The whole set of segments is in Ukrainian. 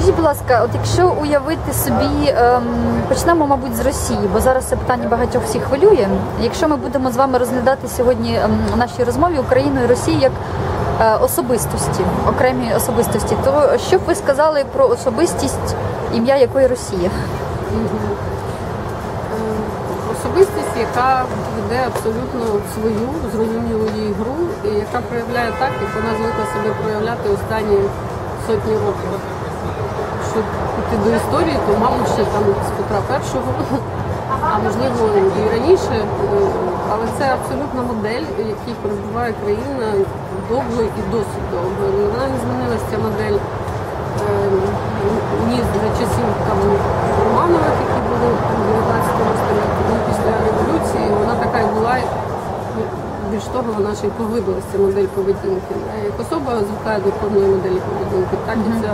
Скажіть, будь ласка, от якщо уявити собі, ем, почнемо, мабуть, з Росії, бо зараз це питання багатьох всіх хвилює. Якщо ми будемо з вами розглядати сьогодні ем, в нашій розмові Україну і Росію як е, особистості, окремі особистості, то що б ви сказали про особистість, ім'я якої Росія? Особистість, яка веде абсолютно свою зрозумілу їй гру, і яка проявляє так, як вона звикла себе проявляти останні сотні років. Щоб піти до історії, то мабуть ще там з Петра І, а можливо і раніше, але це абсолютна модель, в якій перебуває країна довго і досить довго. Вона не змінилася ця модель е, ні за часів там Романових, які були в 19 столітті, ні після революції. Вона така і була. Більш того, вона ще й поглибилася модель поведінки. Як особа звикає до певної моделі поведінки, так і ця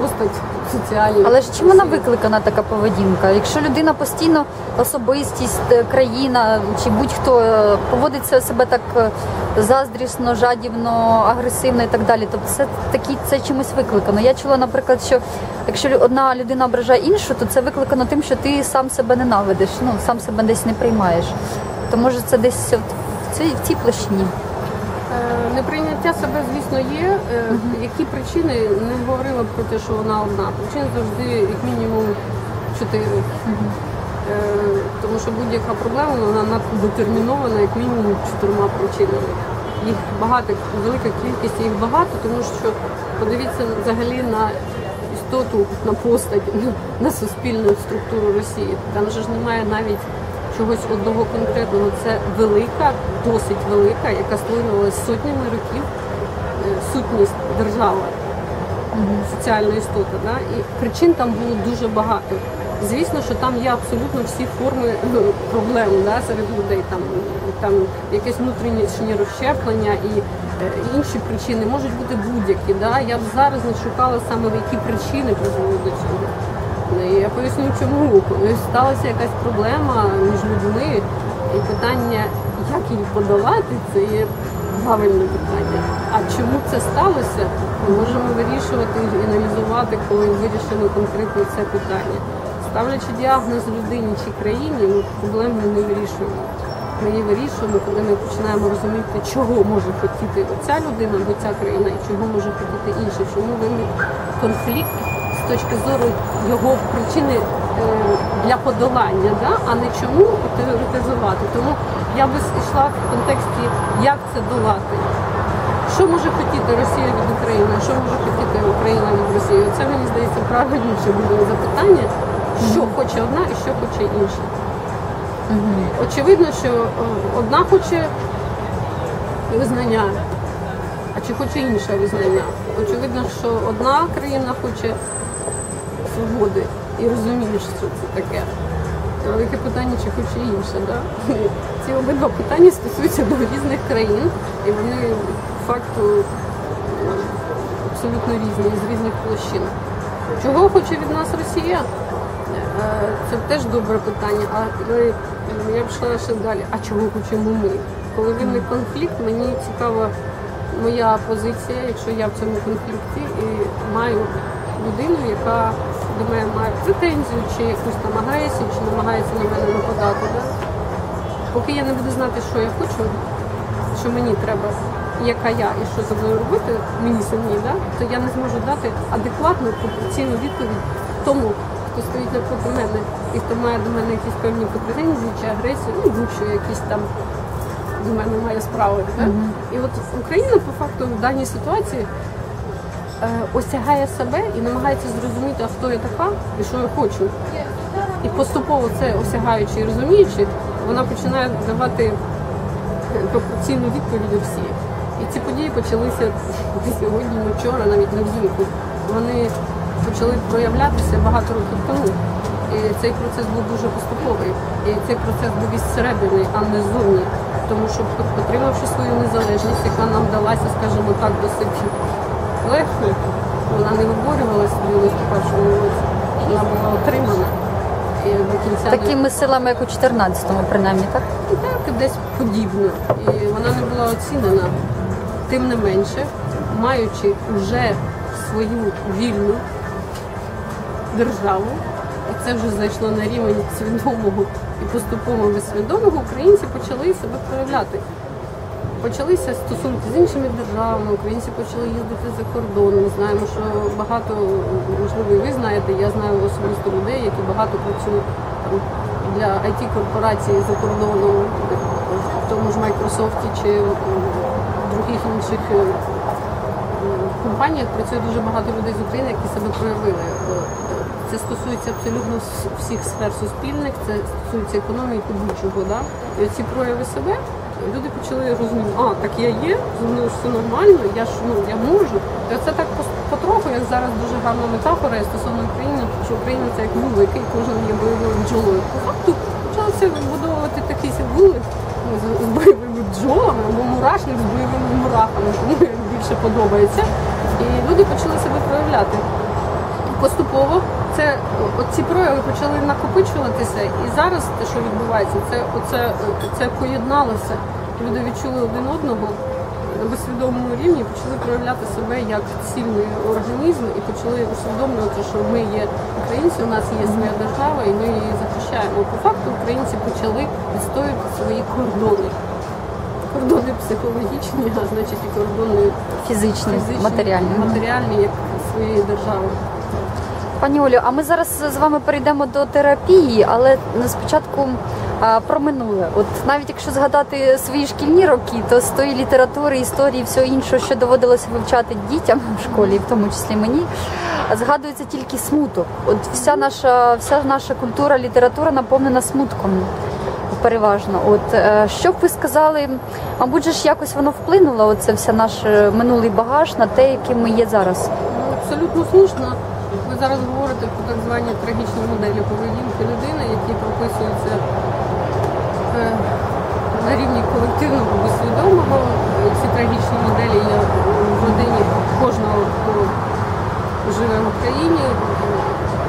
постать соціальна. Але ж чим вона викликана така поведінка? Якщо людина постійно особистість, е, країна чи будь-хто е, поводиться себе так е, заздрісно, жадібно, агресивно і так далі, то це такі це чимось викликано. Я чула, наприклад, що якщо одна людина ображає іншу, то це викликано тим, що ти сам себе ненавидиш, ну сам себе десь не приймаєш. То може це десь от в цій в цій площині. Неприйняття себе, звісно, є. Е, Які причини не говорила про те, що вона одна. Причин завжди як мінімум чотири. Е, Тому що будь-яка проблема вона надто детермінована, як мінімум чотирма причинами. Їх багато, велика кількість їх багато, тому що подивіться взагалі на істоту, на постать, на суспільну структуру Росії. Там же ж немає навіть чогось одного конкретного. Це велика, досить велика, яка створювалася сотнями років е, сутність держава, соціальна істота. Да? І причин там було дуже багато. Звісно, що там є абсолютно всі форми ну, проблем да, серед людей. Там, там якесь внутрішнє розщеплення і е, інші причини можуть бути будь-які. Да? Я б зараз не шукала саме які причини призвели до цього. Я поясню, чому. Сталася якась проблема між людьми, і питання, як її подолати, це є правильне питання. А чому це сталося, ми можемо вирішувати і аналізувати, коли вирішимо конкретно це питання. Ставлячи діагноз людині чи країні, ми проблем не вирішуємо. Ми її вирішуємо, коли ми починаємо розуміти, чого може хотіти оця людина або ця країна, і чого може хотіти інша, чому виник конфлікт з точки зору його причини е, для подолання, да? а не чому теоретизувати. Тому я би йшла в контексті, як це долати. Що може хотіти Росія від України, що може хотіти Україна від Росії? Це мені здається правильніше буде запитання, що хоче одна і що хоче інша. Очевидно, що е, одна хоче визнання, а чи хоче інша визнання. Очевидно, що одна країна хоче свободи і розуміє, що це таке. Велике питання, чи хоче інша. Да? Ці обидва питання стосуються до різних країн, і вони факту е, абсолютно різні, з різних площин. Чого хоче від нас Росія? Е, Це теж добре питання. Але я б йшла ще далі. А чого хочемо ми? Коли виник конфлікт, мені цікава моя позиція, якщо я в цьому конфлікті і маю людину, яка до мене має претензію, чи якусь агресію, чи намагається на мене нападати. Да? Поки я не буду знати, що я хочу, що мені треба, яка я і що за мною робити мені самій, да? то я не зможу дати адекватну пропорційну відповідь тому, хто стоїть навпроти мене і хто має до мене якісь певні претензії чи агресію, ну будь-що якісь там до мене має справи. Да? І от Україна по факту в даній ситуації осягає себе і намагається зрозуміти, хто я така і що я хочу. І поступово це осягаючи і розуміючи, вона починає давати е, пропорційну відповідь всі. І ці події почалися сьогодні, вчора, навіть не взимку. Вони почали проявлятися багато років тому. І цей процес був дуже поступовий. І цей процес був із середини, а не ззовні. Тому що отримавши свою незалежність, яка нам далася, скажімо так, досить легко, вона не виборювалася в 91-му році, вона була отримана. І до кінця Такими силами, як у 14-му, принаймні, так? так, десь подібно. І вона не була оцінена. Тим не менше, маючи вже свою вільну державу, і це вже зайшло на рівень свідомого і поступово свідомого, українці почали себе проявляти. Почалися стосунки з іншими державами, українці почали їздити за кордон. Ми знаємо, що багато, можливо, і ви знаєте, я знаю особисто людей, які багато працюють там, для it корпорацій за кордоном, в тому ж Microsoft чи в других інших е, компаніях працює дуже багато людей з України, які себе проявили. Е, Це стосується абсолютно всіх сфер суспільних, це стосується економіки будь-чого. Да? І оці прояви себе люди почали розуміти, а так я є, зі мною все нормально, я ж ну я можу. І це так потроху, як зараз дуже гарна метафора стосовно України, що Україна це як вулик, який кожен є бойовою бджолою. По факту почалося вибудовувати такий вулик ну, з бойовими бджолами або мурашник з бойовими мурахами, тому більше подобається. І люди почали себе проявляти поступово це ці прояви почали накопичуватися, і зараз те, що відбувається, це оце це поєдналося. Люди відчули один одного на безсвідомому рівні, почали проявляти себе як цільний організм і почали усвідомлювати, що ми є українці, у нас є своя держава, і ми її захищаємо. По факту українці почали відстоювати свої кордони. Кордони психологічні, а значить і кордони Фізичні, фізичні, матеріальні. матеріальні як своєї держави. Пані Олю, а ми зараз з вами перейдемо до терапії, але спочатку а, про минуле. От навіть якщо згадати свої шкільні роки, то з тої літератури, історії, всього іншого, що доводилося вивчати дітям в школі, в тому числі мені, згадується тільки смуток. От вся наша, вся наша культура, література наповнена смутком. Переважно, от е, що б ви сказали, мабуть, же ж якось воно вплинуло, оце все наш е, минулий багаж на те, яким ми є зараз. Ну, Абсолютно слушно. Зараз говорите про так звані трагічні моделі поведінки людини, які прописуються е, на рівні колективного свідомого. Ці трагічні моделі є в родині кожного, хто живе в Україні,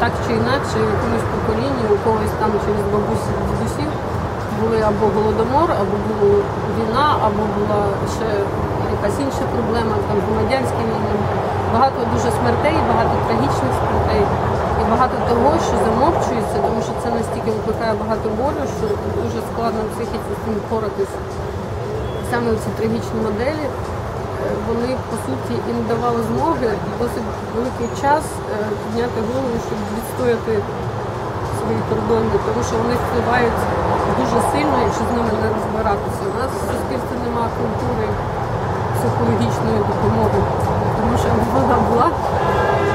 так чи інакше, в якомусь поколінні, у когось там через бабусі дідусів були або голодомор, або була війна, або була ще якась інша проблема, там громадянські війни. Багато дуже смертей, багато трагічних смертей і багато того, що замовчується, тому що це настільки викликає багато болю, що дуже складно психіці з цим впоратися. Саме ці трагічні моделі, е, вони по суті і не давали змоги досить великий час е, підняти голову, щоб відстояти свої кордони, тому що вони впливають дуже сильно, якщо з ними не розбиратися. У нас в суспільстві немає культури психологічної допомоги, тому що вона була,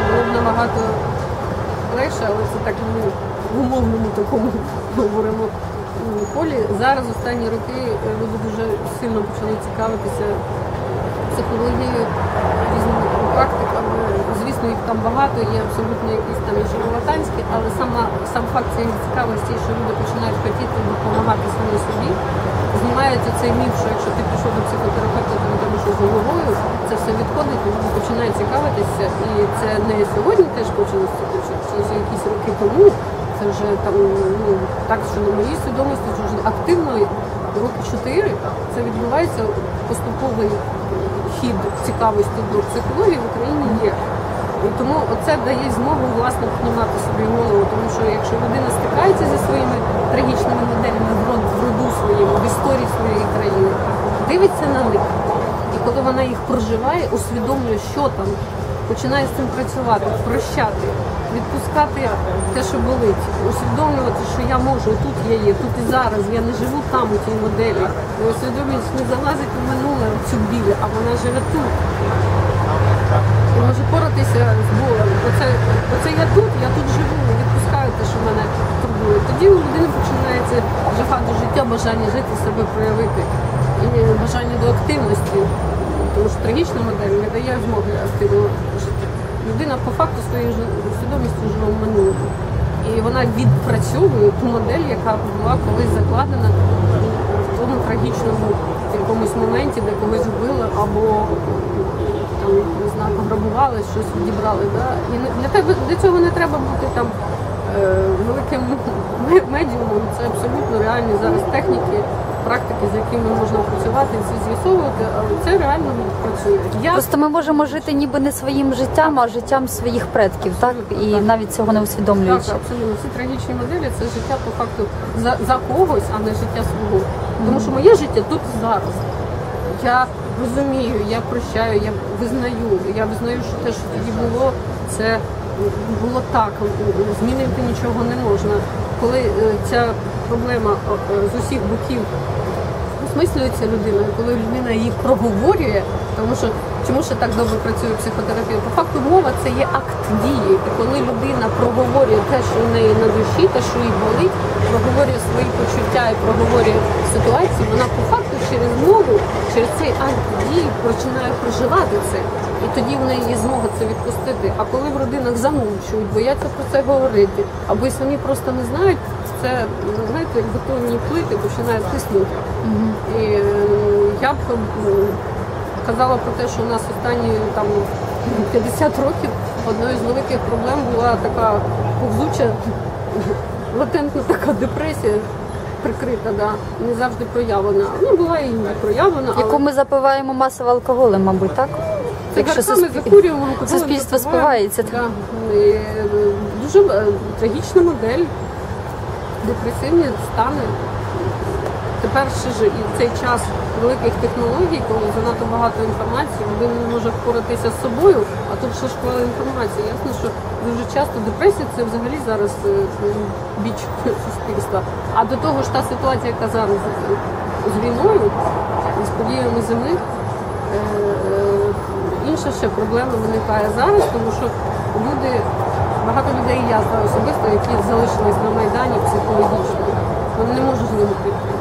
було б набагато легше, але це так ми в умовному такому говоримо полі. Зараз останні роки е, люди дуже сильно почали цікавитися психологією, різними практиками. Звісно, їх там багато, є абсолютно якісь там і шарлатанські, але сама сам факт цієї цікавості, що люди починають хотіти допомагати самі собі. Знімається цей міф, що якщо ти пішов до психотерапевта, то не що з головою, це все відходить, люди починають цікавитися. І це не сьогодні теж почалося, це вже якісь роки тому. Це вже там ну так, що на моїй свідомості це вже активно роки чотири. Це відбувається поступовий хід цікавості до психології в Україні є. І тому це дає змогу власне піднімати собі голову, тому що якщо людина стикається зі своїми трагічними моделями в роду своєму, в історії своєї країни, дивиться на них. І коли вона їх проживає, усвідомлює, що там, починає з цим працювати, прощати, відпускати те, що болить, усвідомлювати, що я можу, тут я є, тут і зараз, я не живу там у тій моделі. І усвідомлюють, не залазить у минуле цю біль, а вона живе тут. І може поратися з болем. Оце, оце я тут, я тут живу, відпускаю те, що мене турбує. Тоді у людини починається жага до життя, бажання жити, себе проявити і бажання до активності. Тому що трагічна модель не дає змоги активно жити. Людина по факту своєю свідомістю живе в минулому. І вона відпрацьовує ту модель, яка була колись закладена в тому трагічному якомусь моменті, де когось вбили або там не знаю, пограбували, щось відібрали. Да? І для тебе для цього не треба бути там е, великим медіумом. Це абсолютно реальні зараз техніки, практики, з якими можна працювати, це з'ясовувати, але це реально працює. Я Просто ми можемо жити ніби не своїм життям, а життям своїх предків, так? І Так. навіть цього не так, усвідомлюючи. абсолютно ці трагічні моделі це життя по факту за, за когось, а не життя свого. Тому що моє життя тут і зараз. Я розумію, я прощаю, я визнаю. Я визнаю, що те, що тоді було, це було так. Змінити нічого не можна. Коли е, ця проблема е, з усіх боків осмислюється людиною, коли людина її проговорює, тому що чому ще так добре працює психотерапія? По факту мова це є акт дії. І коли людина проговорює те, що в неї на душі, те, що їй болить, проговорює свої почуття і проговорює ситуацію, вона по факту через мову, через цей акт дії починає проживати це. І тоді в неї є змога це відпустити. А коли в родинах замовчують, бояться про це говорити, або й самі просто не знають, це ну, знаєте, як бетонні плити починають тиснути. І е, я б е, казала про те, що у нас останні там 50 років одною з великих проблем була така повзуча, латентна така депресія. Прикрита, да, не завжди проявлена. Ну, була і не проявлена, але Яку ми запиваємо масово алкоголем, мабуть, так? Якщо саме закурюємо, суспільство спивається. Да. І, е, Дуже е, трагічна модель, депресивні стани. Тепер ще ж і цей час великих технологій, коли занадто багато інформації, людина не може впоратися з собою, а тут ще школа інформації. Ясно, що дуже часто депресія це взагалі зараз е, біч суспільства. А до того ж та ситуація, яка зараз з війною, з подіями зими, е, е, інша ще проблема виникає зараз, тому що люди, багато людей я знаю особисто, які залишились на Майдані психологічно. Вони не можуть з ними піти.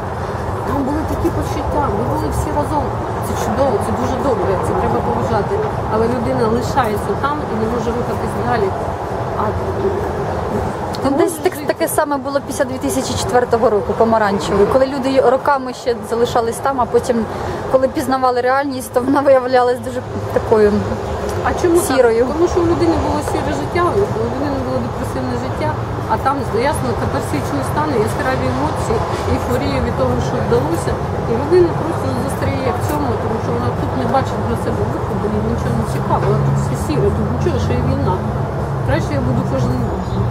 Такі почуття, ми були всі разом. Це чудово, це дуже добре, це треба поважати. Але людина лишається там і не може рухатись далі. А Ну, десь так, таке саме було після 2004 року, помаранчевий, коли люди роками ще залишались там, а потім, коли пізнавали реальність, то вона виявлялась дуже такою. А чому Сірою. так? Тому що у людини було сіре життя, у людини було депресивне життя, а там ясно катарсичні стани, яскраві емоції, ейфорія від того, що вдалося. І людина просто застряє в цьому, тому що вона тут не бачить для себе виходу, їй нічого не цікаво, вона тут все сіре, тут нічого, що є війна. Краще я буду кожен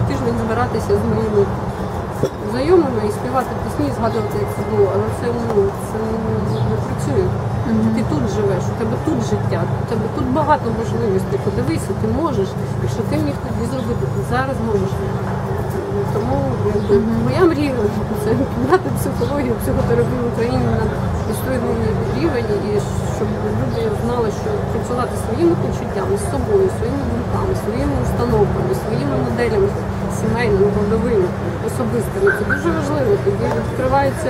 тиждень збиратися з моїми знайомими і співати пісні, і згадувати, як це було, але це ну це не, не працює. Ти тут живеш, у тебе тут життя, у тебе тут багато можливостей. Подивися, ти можеш. Якщо ти міг тоді зробити, ти зараз можеш. Тому моя мрія це підняти психологію, психотерапію в Україні на достойний рівень, і щоб люди знали, що працювати своїми почуттями, з собою, своїми думками, своїми установками, своїми моделями сімейними, родовими, особистими. Це дуже важливо. Тоді відкриваються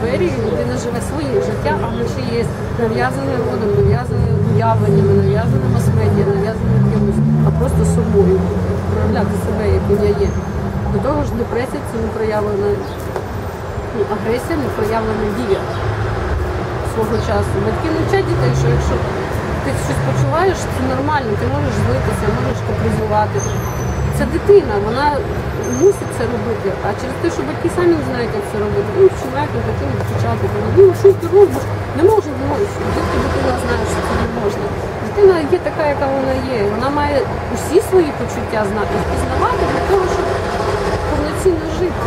двері, людина живе своє життя, а ще є нав'язане родом, нав'язане уявленнями, нав'язане а просто собою, проявляти себе, яким я є. До того ж, депресія це не проявлена ну, агресія, не проявлена дія свого часу. Батьки не вчать дітей, що якщо ти щось почуваєш, це нормально, ти можеш злитися, можеш капризувати. Це дитина, вона мусить це робити. А через те, що батьки самі не знають, як це робити, ну вчинають на дитину кричати, ну що ти робиш? Не можу, не. Дітки дитина знає, що це не можна. Дитина є така, яка вона є. Вона має усі свої почуття знати, впізнавати для того, щоб повноцінно жити.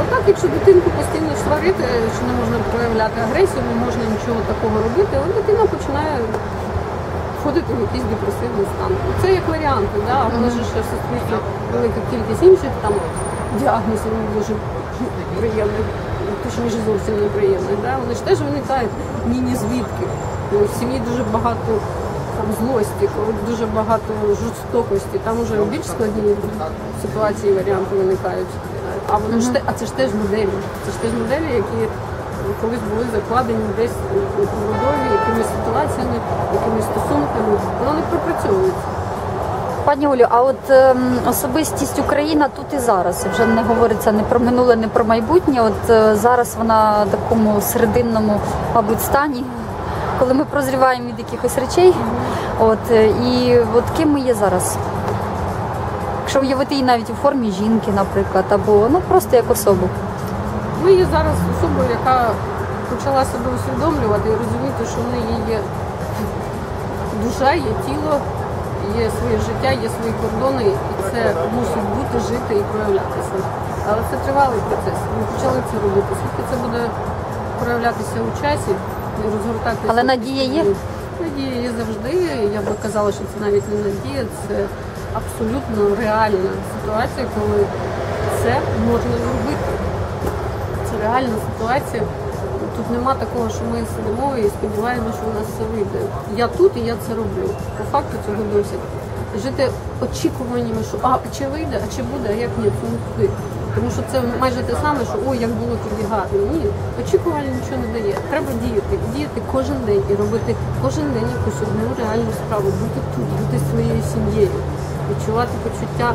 Отак, якщо дитинку постійно сварити, що не можна проявляти агресію, не можна нічого такого робити, от дитина починає входити в якийсь депресивний стан. Це як варіанти, да? а коли ж ще в суспільстві велика кількість інших там діагнозів дуже приємних, точніше зовсім неприємних. Да? Вони ж теж виникають ні ні звідки. Ну, В сім'ї дуже багато злості, коли дуже багато жорстокості, там уже більш складні ситуації, варіанти виникають. А воно ж те, а це ж теж моделі. Це ж теж моделі, які колись були закладені десь у родові, якимись ситуаціями, якимись стосунками. Воно не. Пані Олю, а от ем, особистість Україна тут і зараз вже не говориться не про минуле, не про майбутнє. От е, зараз вона в такому серединному, мабуть, стані, коли ми прозріваємо від якихось речей. От е, і от ким ми є зараз? Якщо уявити її навіть у формі жінки, наприклад, або ну просто як особу. ви є зараз особою, яка почала себе усвідомлювати і розуміти, що в неї є душа, є тіло, є своє життя, є свої кордони, і це мусить бути, жити і проявлятися. Але це тривалий процес. Ми почали це робити. Скільки це буде проявлятися у часі і розгортатися. Але надія є? Надія є завжди. Я би казала, що це навіть не надія, це абсолютно реальна ситуація, коли це можна зробити. Це реальна ситуація. Тут нема такого, що ми сидимо і сподіваємося, що у нас все вийде. Я тут і я це роблю. По факту цього досить. Жити очікуваннями, що а чи вийде, а чи буде, а як ні, це не туди. Тому що це майже те саме, що ой, як було тоді гарно. Ні, очікування нічого не дає. Треба діяти, діяти кожен день і робити кожен день якусь одну реальну справу, бути тут, бути своєю сім'єю, відчувати почуття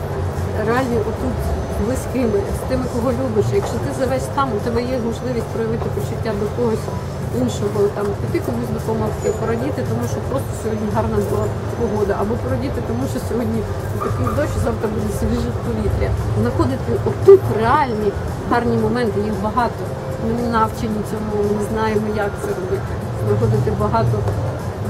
реальні отут близькими, з тими, кого любиш. Якщо ти живеш там, у тебе є можливість проявити почуття до когось іншого, там піти комусь допомогти, порадіти, тому що просто сьогодні гарна була погода, або порадіти, тому що сьогодні такий дощ, завтра буде свіже повітря. Знаходити отут реальні гарні моменти, їх багато. Ми не навчені цьому, ми не знаємо, як це робити. Знаходити багато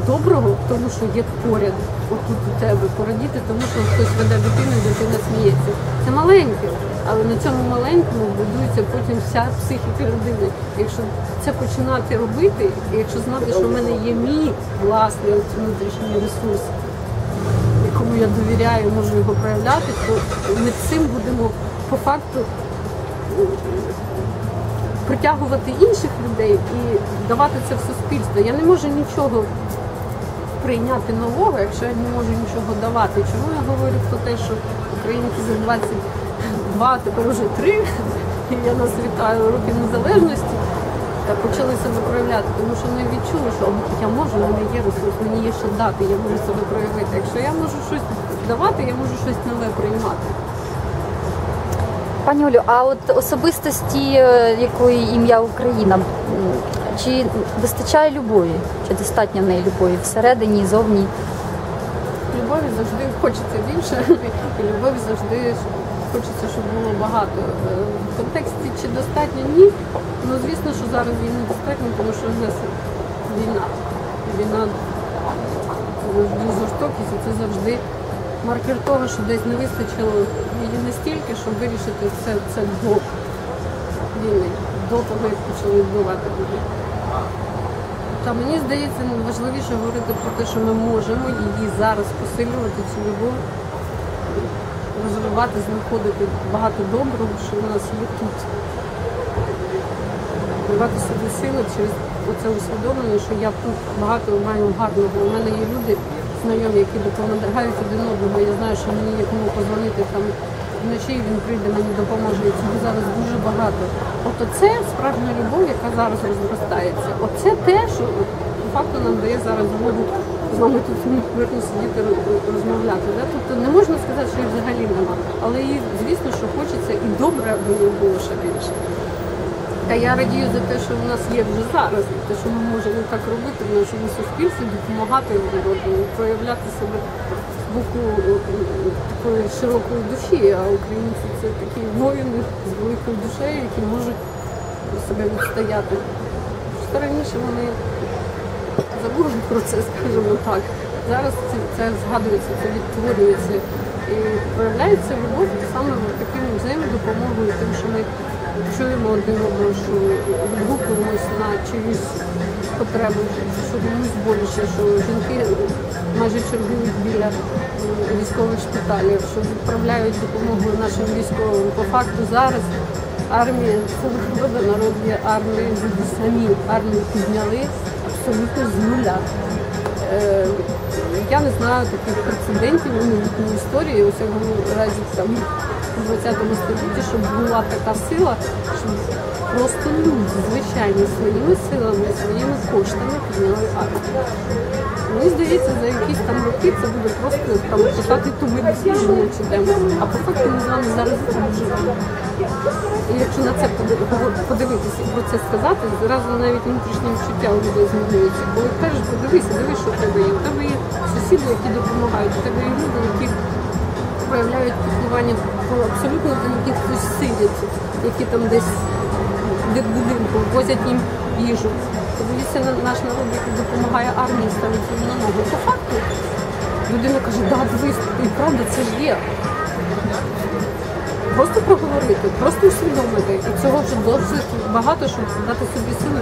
доброго, тому що є поряд, отут у тебе, порадіти, тому що хтось веде дитину, дитина сміється. Це маленьке, але на цьому маленькому будується потім вся психіка людини. Якщо це починати робити, і якщо знати, що в мене є мій власний внутрішній ресурс, якому я довіряю, можу його проявляти, то ми цим будемо по факту притягувати інших людей і давати це в суспільство. Я не можу нічого прийняти нового, якщо я не можу нічого давати. Чому я говорю про те, що українці за 22, тепер уже 3, і я нас вітаю років незалежності, е, почали себе проявляти, тому що ми відчули, що я можу, мене є ресурс, мені є що дати, я можу себе проявити. Якщо я можу щось давати, я можу щось нове приймати. Пані Олю, а от особистості, е, якої ім'я Україна, чи вистачає любові? Чи достатньо в неї любові всередині, зовні? Любові завжди хочеться більше, і любові завжди хочеться, щоб було багато. Е, В контексті чи достатньо ні. Ну звісно, що зараз війни достатньо, тому що в нас війна. Війна завжди жорстокість, і це завжди маркер того, що десь не вистачило її настільки, щоб вирішити це, це до війни, до того, як почали вбивати людей. Та мені здається, важливіше говорити про те, що ми можемо її зараз посилювати, цю любов, розвивати, знаходити багато доброго, що в нас є тут. Давати собі сили через оце усвідомлення, що я тут багато маю гарного. У мене є люди, знайомі, які допомагають один одного. Я знаю, що мені кому позвонити там вночі, він прийде, мені допоможе. І цього зараз дуже багато. От це справжня любов, яка зараз розростається. Оце те, що факту нам дає зараз змогу з вами тут мирно сидіти розмовляти. Да? Тобто не можна сказати, що її взагалі нема. Але її, звісно, що хочеться і добре, було ще більше. Та я радію за те, що в нас є вже зараз, те, що ми можемо так робити в нашому суспільстві, допомагати одному, проявляти себе з боку е, такої широкої душі. А українці це такі воїни з великою душею, які можуть себе відстояти. Що раніше вони забули про це, скажімо так. Зараз це, це згадується, це відтворюється. І проявляється любов саме таким взаємодопомогою, тим, що ми чуємо один одного, відгукуємось на чиюсь потребу, що комусь боляче, що жінки майже чергують біля військових шпиталів, що відправляють допомогу нашим військовим. По факту зараз армія це виходить, є армією, люди самі армію підняли абсолютно з нуля. Е, Я не знаю таких прецедентів у новітній історії, у всякому разі там у 20 столітті, щоб була така сила, щоб просто люди звичайні своїми силами, своїми коштами підняли армію. Мені здається, за якісь там роки це буде просто там питати туми дослідження чи тему. А по факту ми з вами зараз цим живемо. І якщо на це подивитися і про це сказати, зразу навіть внутрішнє відчуття у людей змінюється. Коли кажеш, подивися, дивись, що в тебе є. У тебе є сусіди, які допомагають, у тебе є люди, які проявляють піклування по абсолютно там якихось сидять, які там десь дитбудинку, возять їм їжу. Подивіться наш народ, який допомагає армії ставити на ногу. По факту людина каже, да, дивись, і правда, це ж є. Просто проговорити, просто усвідомити. І цього вже досить багато, щоб дати собі сили.